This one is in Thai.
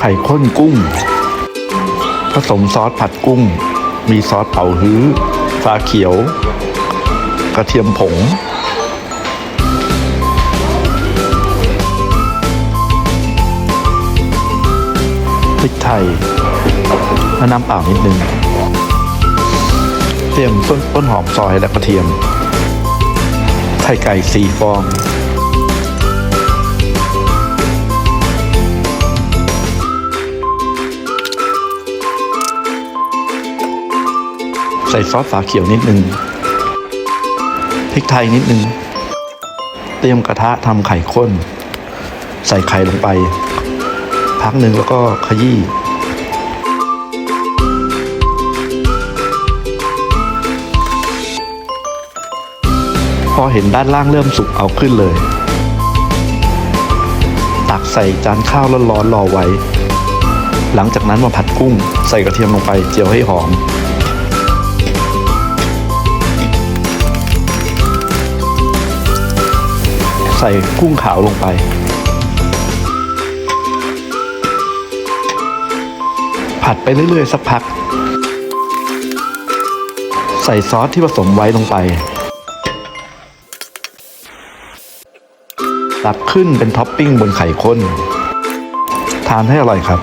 ไข่ข้นกุ้ง ผสมซอสผัดกุ้ง มีซอสเผาฮื้อฟ้าเขียว กระเทียมผง พริกไทยและน้ำเปล่านิดนึง เตรียมต้นต้นหอมซอยและกระเทียม ไข่ไก่สี่ฟอง ใส่ซอสฝาเขียวนิดนึงพริกไทยนิดนึง เตรียมกระทะทำไข่ข้น ใส่ไข่ลงไป พักหนึ่งแล้วก็ขยี้พอเห็นด้านล่างเริ่มสุกเอาขึ้นเลย ตักใส่จานข้าวร้อนๆรอไว้ หลังจากนั้นมาผัดกุ้ง ใส่กระเทียมลงไปเจียวให้หอม ใส่กุ้งขาวลงไป ผัดไปเรื่อยๆ สักพัก ใส่ซอสที่ผสมไว้ลงไปตักขึ้นเป็นท็อปปิ้งบนไข่ข้น ทานให้อร่อยครับ